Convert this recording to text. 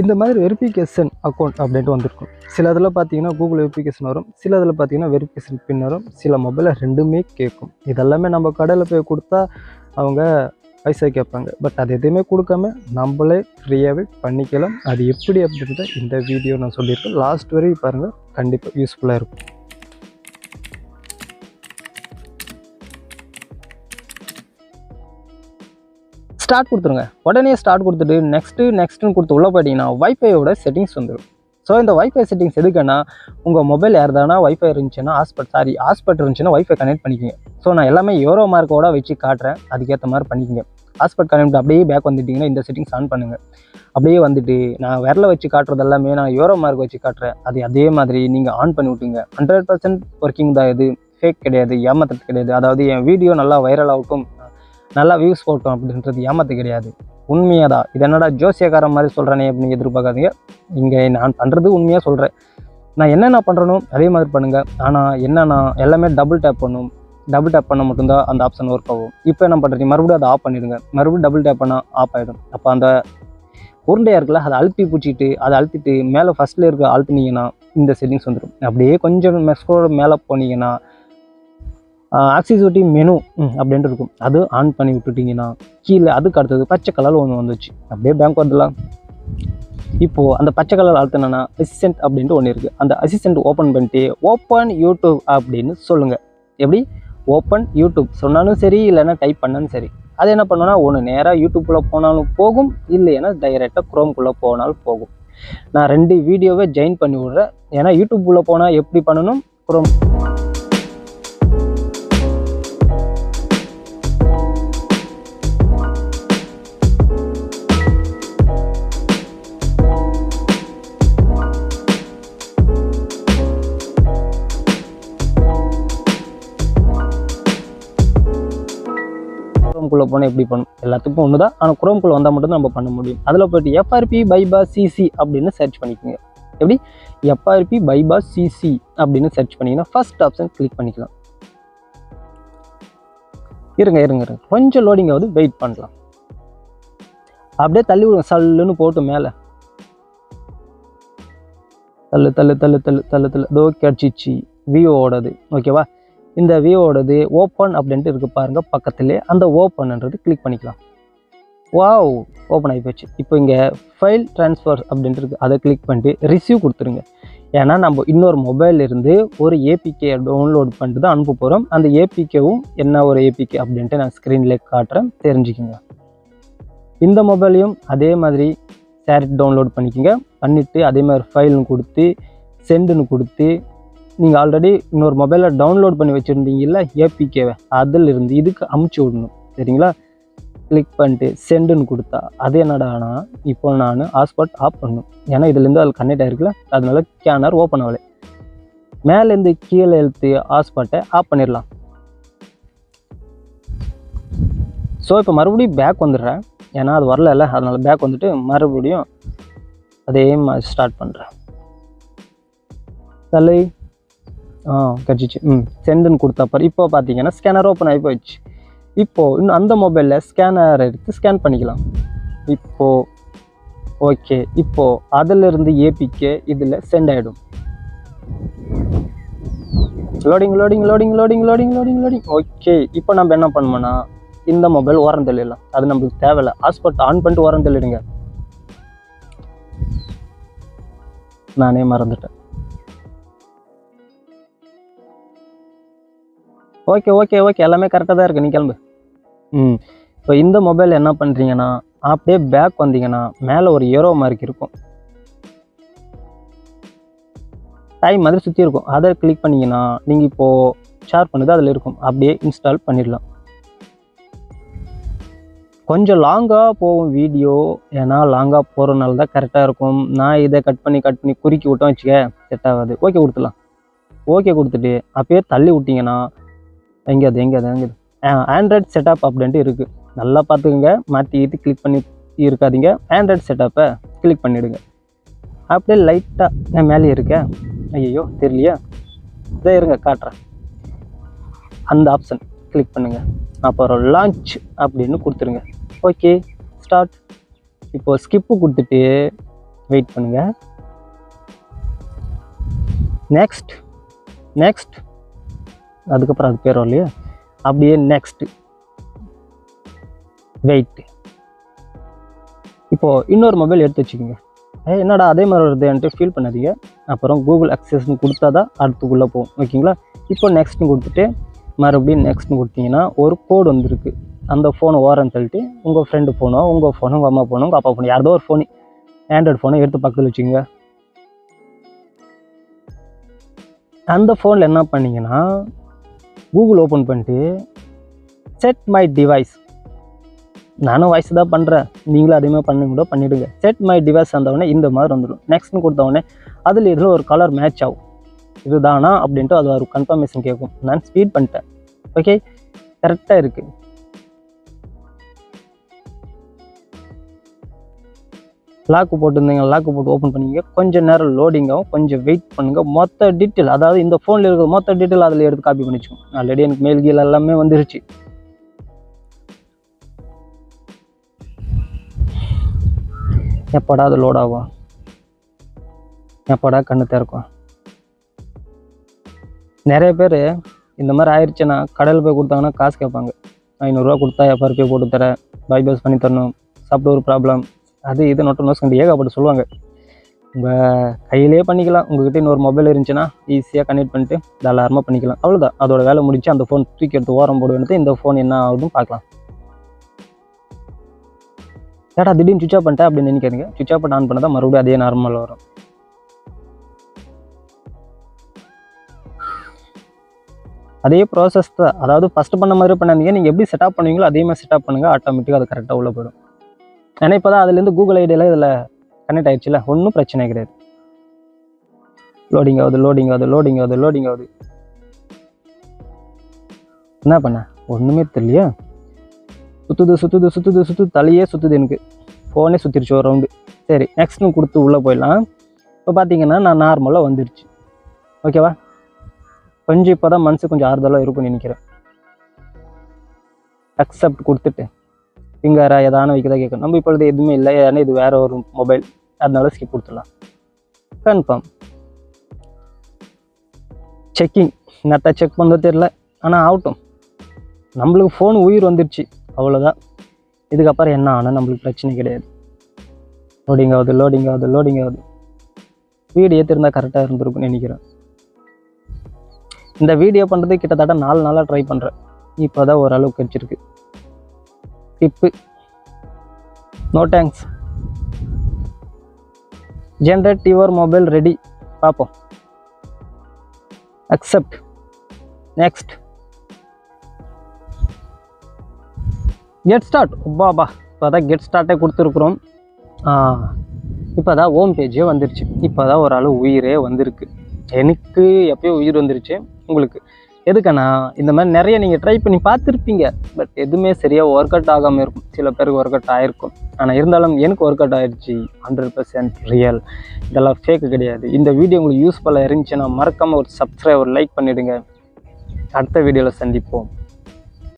இந்த மாதிரி verification account அப்படின்ட்டு வந்திருக்கும். சில இதில் பார்த்தீங்கன்னா கூகுள் வெரிஃபிகேஷன் வரும். சில இதில் பார்த்தீங்கன்னா வெரிஃபிகேஷன் பின் வரும். சில மொபைலில் ரெண்டுமே கேட்கும் இதெல்லாமே நம்ம கடையில் போய் கொடுத்தா அவங்க பைசா கேட்பாங்க. பட் அது எதுவுமே கொடுக்காம நம்மளே ஃப்ரீயாகவே பண்ணிக்கலாம். அது எப்படி அப்படின்றத இந்த வீடியோ நான் சொல்லியிருக்கேன். லாஸ்ட் வரையும் பாருங்கள் கண்டிப்பாக யூஸ்ஃபுல்லாக இருக்கும். ஸ்டார்ட் கொடுத்துருங்க. உடனே ஸ்டார்ட் கொடுத்துட்டு நெக்ஸ்ட்டு நெக்ஸ்ட்டுன்னு கொடுத்து உள்ளே போயிட்டீங்கன்னா வைஃபையோட செட்டிங்ஸ் வந்துடும் ஸோ இந்த வைஃபை செட்டிங்ஸ் எதுக்குன்னா உங்கள் மொபைல் யாருதானா வைஃபை இருந்துச்சுன்னா ஹாஸ்பட் சாரி ஹாஸ்பட் இருந்துச்சுன்னா வைஃபை கனெக்ட் பண்ணிக்கோங்க. ஸோ நான் எல்லாமே யோரோ மார்க்கோட வச்சு காட்டுறேன். அதுக்கேற்ற மாதிரி பண்ணிக்கோங்க. ஹாஸ்பட் கனெக்ட் அப்படியே பேக் வந்துட்டிங்கன்னா இந்த செட்டிங்ஸ் ஆன் பண்ணுங்கள் அப்படியே வந்துட்டு நான் விரல வச்சு காட்டுறது எல்லாமே நான் யோரோ மார்க் வச்சு காட்டுறேன். அது அதே மாதிரி நீங்கள் ஆன் பண்ணி விட்டுங்க ஹண்ட்ரட் பர்சன்ட் ஒர்க்கிங் தான் இது. ஃபேக் கிடையாது ஏமாத்துறது கிடையாது. அதாவது என் வீடியோ நல்லா வைரல் ஆகட்டும். நல்லா வியூஸ் போட்டோம் அப்படின்றது ஏமாத்து கிடையாது. உண்மையாக தான் இது என்னடா ஜோசியக்காரன் மாதிரி சொல்கிறேனே அப்படின்னு எதிர்பார்க்காதீங்க. இங்கே நான் பண்ணுறது உண்மையாக சொல்கிறேன் நான் என்னென்ன பண்ணுறனோ அதே மாதிரி பண்ணுங்கள் ஆனால் என்னென்னா எல்லாமே டபுள் டேப் பண்ணும். டபுள் டேப் பண்ண மட்டும்தான் அந்த ஆப்ஷன் ஒர்க் ஆகும். இப்போ என்ன பண்ணுறீங்க மறுபடியும் அதை ஆஃப் பண்ணிடுங்க. மறுபடியும் டபுள் டேப் பண்ணால் ஆஃப் ஆகிடும் அப்போ அந்த உருண்டையாக இருக்குல்ல அதை அழுத்தி பிடிச்சிட்டு அதை அழுத்திட்டு மேலே ஃபஸ்ட்டில் இருக்க அழுத்துனீங்கன்னா இந்த செட்டிங்ஸ் வந்துடும் அப்படியே கொஞ்சம் மெஸ்கோட மேலே போனீங்கன்னா ஆக்சிசிட்டி மெனு அப்படின்ட்டு இருக்கும். அது ஆன் பண்ணி விட்டுட்டிங்கன்னா கீழே அதுக்கு அடுத்தது பச்சை கலரில் ஒன்று வந்துச்சு. அப்படியே பேங்க் வந்துடலாம். இப்போது அந்த பச்சை கலர் அழுத்தினா அசிஸ்டன்ட் அப்படின்ட்டு ஒன்று இருக்குது அந்த அசிஸ்டன்ட் ஓப்பன் பண்ணிட்டு ஓப்பன் யூடியூப் அப்படின்னு சொல்லுங்கள் எப்படி? ஓப்பன் யூடியூப் சொன்னாலும் சரி இல்லைன்னா டைப் பண்ணாலும் சரி. அது என்ன பண்ணோன்னா ஒன்று நேராக யூடியூப்குள்ளே போனாலும் போகும் இல்லைன்னா டைரெக்டாக குரோம்குள்ளே போனாலும் போகும். நான் ரெண்டு வீடியோவை ஜாயின் பண்ணி விட்றேன். ஏன்னா யூடியூப்குள்ளே போனால் எப்படி பண்ணணும்? குரோம் குரோம்குள்ளே போனால் எப்படி பண்ணும்? எல்லாத்துக்கும் ஒன்று தான். ஆனால் குரோம்குள்ளே வந்தால் மட்டும் நம்ம பண்ண முடியும். அதில் போயிட்டு எஃப்ஆர்பி பைபா சிசி அப்படின்னு சர்ச் பண்ணிக்கோங்க. எப்படி? எஃப்ஆர்பி பைபா சிசி அப்படின்னு சர்ச் பண்ணிங்கன்னா ஃபஸ்ட் ஆப்ஷன் கிளிக் பண்ணிக்கலாம். இருங்க இருங்க இருங்க. கொஞ்சம் லோடிங் ஆகுது வெயிட் பண்ணலாம். அப்படியே தள்ளி விடுங்க. சல்லுன்னு போட்டு மேலே. தள்ளு தள்ளு தள்ளு தள்ளு தள்ளு தள்ளு. இதோ கிடச்சிச்சு விவோடது ஓகேவா இந்த வியூவோடது ஓப்பன் அப்படின்ட்டு இருக்குது பாருங்கள் பக்கத்துலேயே அந்த ஓப்பன்ன்றது கிளிக் பண்ணிக்கலாம். வாவ் ஓப்பன் ஆகி போச்சு. இப்போ இங்கே ஃபைல் ட்ரான்ஸ்ஃபர் அப்படின்ட்டு இருக்குது அதை கிளிக் பண்ணிட்டு ரிசீவ் கொடுத்துருங்க. ஏன்னா நம்ம இன்னொரு மொபைல் இருந்து ஒரு ஏபிகே டவுன்லோட் பண்ணிட்டு தான் அனுப்ப போகிறோம் அந்த ஏபிகேவும் என்ன ஒரு ஏபிகே அப்படின்ட்டு நான் ஸ்க்ரீனில் காட்டுறேன். தெரிஞ்சுக்கோங்க. இந்த மொபைலையும் அதே மாதிரி சேரட் டவுன்லோட் பண்ணிக்கோங்க. பண்ணிவிட்டு அதே மாதிரி ஃபைல்னு கொடுத்து சென்டுன்னு கொடுத்து நீங்கள் ஆல்ரெடி இன்னொரு மொபைலில் டவுன்லோட் பண்ணி வச்சுருந்தீங்கல்ல ஏபிகேவை அதில் இருந்து இதுக்கு அமுச்சு விடணும். சரிங்களா? கிளிக் பண்ணிட்டு சென்டுன்னு கொடுத்தா அது என்னடானா இப்போ நான் ஹாட்ஸ்பாட் ஆஃப் பண்ணணும். ஏன்னா இதுலேருந்து அதில் கனெக்ட் ஆகிருக்குல்ல அதனால கேனர் ஓப்பன் ஆகலை. மேலேருந்து கீழே எழுத்து ஹாட்ஸ்பாட்டை ஆஃப் பண்ணிடலாம். ஸோ இப்போ மறுபடியும் பேக் வந்துடுறேன். ஏன்னா அது வரல அதனால் பேக் வந்துட்டு மறுபடியும் அதே மாதிரி ஸ்டார்ட் பண்ணுறேன் தலை கிடச்சிச்சு ம் சென்டுன்னு கொடுத்தா இப்போ பார்த்தீங்கன்னா ஸ்கேனர் ஓப்பன் ஆகி போயிடுச்சு. இப்போது இன்னும் அந்த மொபைலில் ஸ்கேனர் எடுத்து ஸ்கேன் பண்ணிக்கலாம். இப்போது ஓகே இப்போது அதிலிருந்து ஏபிகே இதில் சென்ட் ஆகிடும் loading loading loading loading loading loading loading okay இப்போ நம்ம என்ன பண்ணோம்னா இந்த மொபைல் ஓரம் தள்ளிடலாம். அது நம்மளுக்கு தேவையில்ல. ஹாஸ்பாட் ஆன் பண்ணிட்டு ஓரம் தள்ளிடுங்க. நானே மறந்துட்டேன். Okay okay okay. எல்லாமே கரெக்டாக தான் இருக்குது நீ கிளம்பு. ம். இப்போ இந்த மொபைல் என்ன பண்ணுறீங்கன்னா அப்படியே பேக் வந்தீங்கன்னா மேலே ஒரு ஏரோ மார்க் இருக்கும். டைம் மாதிரி சுற்றி இருக்கும். அதை கிளிக் பண்ணிங்கன்னா நீங்கள் இப்போது ஷேர் பண்ணுது அதில் இருக்கும். அப்படியே இன்ஸ்டால் பண்ணிடலாம். கொஞ்சம் லாங்காக போகும் வீடியோ ஏன்னா லாங்காக போகிறனால தான் கரெக்டாக இருக்கும். நான் இதை கட் பண்ணி கட் பண்ணி குறுக்கி விட்டோம் வச்சுக்க செட் ஆகாது. ஓகே கொடுத்துடலாம். ஓகே கொடுத்துட்டு அப்படியே தள்ளி விட்டிங்கன்னா எங்கே அது எங்கே அது எங்கே ஆண்ட்ராய்ட் செட்டப் அப்படின்ட்டு இருக்குது நல்லா பார்த்துக்குங்க. மாற்றி இது கிளிக் பண்ணி இருக்காதீங்க. ஆண்ட்ராய்ட் செட்டப்பை கிளிக் பண்ணிவிடுங்க அப்படியே லைட்டாக நான் மேலே இருக்கேன் ஐயோ தெரியலையா. இதை இருங்க காட்டுறேன். அந்த ஆப்ஷன் கிளிக் பண்ணுங்கள் அப்புறம் லான்ச் அப்படின்னு கொடுத்துருங்க. ஓகே ஸ்டார்ட் இப்போது ஸ்கிப்பு கொடுத்துட்டு வெயிட் பண்ணுங்கள் நெக்ஸ்ட் நெக்ஸ்ட் அதுக்கப்புறம் அது பேர் இல்லையா அப்படியே நெக்ஸ்ட்டு வெயிட் இப்போது இன்னொரு மொபைல் எடுத்து வச்சுக்கோங்க. ஏ என்னடா அதே மாதிரி வருதுன்ட்டு ஃபீல் பண்ணாதீங்க. அப்புறம் கூகுள் அக்சஸ்ன்னு கொடுத்தா தான் அடுத்துக்குள்ளே போகும். ஓகேங்களா? இப்போ நெக்ஸ்ட்னு கொடுத்துட்டு மறுபடியும் நெக்ஸ்ட்னு கொடுத்தீங்கன்னா ஒரு கோடு வந்திருக்கு. அந்த ஃபோனை ஓரன்னு சொல்லிட்டு உங்கள் ஃப்ரெண்டு ஃபோனோ உங்கள் ஃபோனோ உங்கள் அம்மா ஃபோனோ உங்கள் அப்பா ஃபோனோ யாரதோ ஒரு ஃபோனு ஆண்ட்ராய்டு ஃபோனை எடுத்து பக்கத்தில் வச்சுக்கோங்க. அந்த ஃபோனில் என்ன பண்ணிங்கன்னா கூகுள் ஓப்பன் பண்ணிட்டு செட் மை டிவைஸ் நானும் வாய்ஸ் தான் பண்ணுறேன் நீங்களும் அதே மாதிரி பண்ணி கூட பண்ணிவிடுங்க செட் மை டிவைஸ் வந்தவொடனே இந்த மாதிரி வந்துடும். நெக்ஸ்ட்னு கொடுத்தவொடனே அதில் இதில் ஒரு கலர் மேட்ச் ஆகும். இதுதானா அப்படின்ட்டு அது ஒரு கன்ஃபர்மேஷன் கேட்கும். நான் ஸ்பீட் பண்ணிட்டேன். ஓகே கரெக்டாக இருக்குது லாக்கு போட்டிருந்தீங்க லாக்கு போட்டு ஓப்பன் பண்ணிங்க. கொஞ்சம் நேரம் லோடிங் ஆகும் கொஞ்சம் வெயிட் பண்ணுங்க. மொத்த டீட்டெயில் அதாவது இந்த ஃபோனில் இருக்கிற மொத்த டீட்டெயில் அதில் எடுத்து காப்பி பண்ணிச்சுக்கோங்க ஆல்ரெடி எனக்கு மெயில் கீழ் எல்லாமே வந்துருச்சு. எப்படா அது லோட் ஆகும்? எப்படா கண்ணு திறக்கும்? நிறைய பேர் இந்த மாதிரி ஆயிடுச்சுன்னா கடையில் போய் கொடுத்தாங்கன்னா காசு கேட்பாங்க. ஐநூறுரூவா கொடுத்தா எஃப்ஆர்பி போட்டு தரேன். பைபாஸ் பண்ணி தரணும். சாப்பிட ஒரு ப்ராப்ளம் அது இது நொட்டு நோஸ் ஏகப்பட்டு சொல்லுவாங்க. உங்கள் கையிலே பண்ணிக்கலாம். உங்ககிட்ட இன்னொரு மொபைல் இருந்துச்சுன்னா ஈஸியாக கனெக்ட் பண்ணிட்டு தாராளமாக பண்ணிக்கலாம். அவ்வளோதான் அதோட வேலை முடிச்சு அந்த ஃபோன் தூக்கி எடுத்து ஓரம் போடுவேன் இந்த ஃபோன் என்ன ஆகுதுன்னு பார்க்கலாம். ஏடா திடீர்னு சுவிச் ஆஃப் பண்ணிட்டேன் அப்படின்னு நினைக்காதீங்க. சுவிச் ஆஃப் பண்ண ஆன் பண்ணால் மறுபடியும் அதே நார்மல் வரும். அதே ப்ராசஸ் தான். அதாவது ஃபஸ்ட்டு பண்ண மாதிரி பண்ணாதீங்க. நீங்கள் எப்படி செட்டப் பண்ணுவீங்களோ அதே மாதிரி செட்டப் பண்ணுங்கள் ஆட்டோமேட்டிக்காக அது கரெக்டாக உள்ளே போயிடும். ஏன்னா இப்போ தான் அதுலேருந்து கூகுள் ஐடியில் இதில் கனெக்ட் ஆயிடுச்சுல ஒன்றும் பிரச்சனை கிடையாது. லோடிங் ஆகுது லோடிங் ஆகுது லோடிங் ஆகுது லோடிங் ஆகுது. என்ன பண்ண? ஒன்றுமே தெரியலையா. சுற்றுது சுற்றுது சுற்றுது சுற்று தலையே சுற்றுது எனக்கு. ஃபோனே சுற்றிருச்சு ஒரு ரவுண்டு சரி நெக்ஸ்ட்னு கொடுத்து உள்ளே போயிடலாம். இப்போ பார்த்தீங்கன்னா நான் நார்மலாக வந்துருச்சு. ஓகேவா கொஞ்சம் இப்போ தான் மனசு கொஞ்சம் ஆறுதலாக இருக்கும்னு நினைக்கிறேன். அக்செப்ட் கொடுத்துட்டு. ஃபிங்கரா எதானு வைக்கதா கேட்கணும். நம்ம இப்பொழுது எதுவுமே இல்லை. ஏன்னா இது வேறு ஒரு மொபைல் அதனால ஸ்கிப் கொடுத்துடலாம். கன்ஃபார்ம் செக்கிங் நெட்டை செக் பண்ணதோ தெரில ஆனால் ஆகட்டும் நம்மளுக்கு ஃபோன் உயிர் வந்துருச்சு. அவ்வளோதான் இதுக்கப்புறம் என்ன ஆனால் நம்மளுக்கு பிரச்சனை கிடையாது. லோடிங் ஆகுது லோடிங் ஆகுது லோடிங் ஆகுது. வீடு ஏற்றிருந்தால் கரெக்டாக இருந்திருக்கும்னு நினைக்கிறேன். இந்த வீடியோ பண்ணுறது கிட்டத்தட்ட நாலு நாளாக ட்ரை பண்ணுறேன் இப்போ தான் ஓரளவுக்கு கிடச்சிருக்கு tip no thanks generate your mobile ready பார்ப்போம் அக்செப்ட் நெக்ஸ்ட் கெட் ஸ்டார்ட் பாபா இப்போ தான் கெட் ஸ்டார்ட்டே கொடுத்துருக்குறோம். இப்போ தான் ஹோம் பேஜே வந்துருச்சு. இப்போ தான் ஓரளவு உயிரே வந்திருக்கு. எனக்கு எப்பயோ உயிர் வந்துருச்சு. உங்களுக்கு எதுக்குண்ணா இந்த மாதிரி நிறைய நீங்கள் ட்ரை பண்ணி பார்த்துருப்பீங்க. பட் எதுவுமே சரியாக ஒர்க் அவுட் ஆகாமல் இருக்கும். சில பேருக்கு ஒர்க் அவுட் ஆகிருக்கும் ஆனால் இருந்தாலும் எனக்கு ஒர்க் அவுட் ஆயிடுச்சு ஹண்ட்ரட் பர்சன்ட் ரியல் இதெல்லாம் ஃபேக்கு கிடையாது. இந்த வீடியோ உங்களுக்கு யூஸ்ஃபுல்லாக இருந்துச்சுன்னா மறக்காமல் ஒரு சப்ஸ்கிரைப் ஒரு லைக் பண்ணிவிடுங்க அடுத்த வீடியோவில் சந்திப்போம்.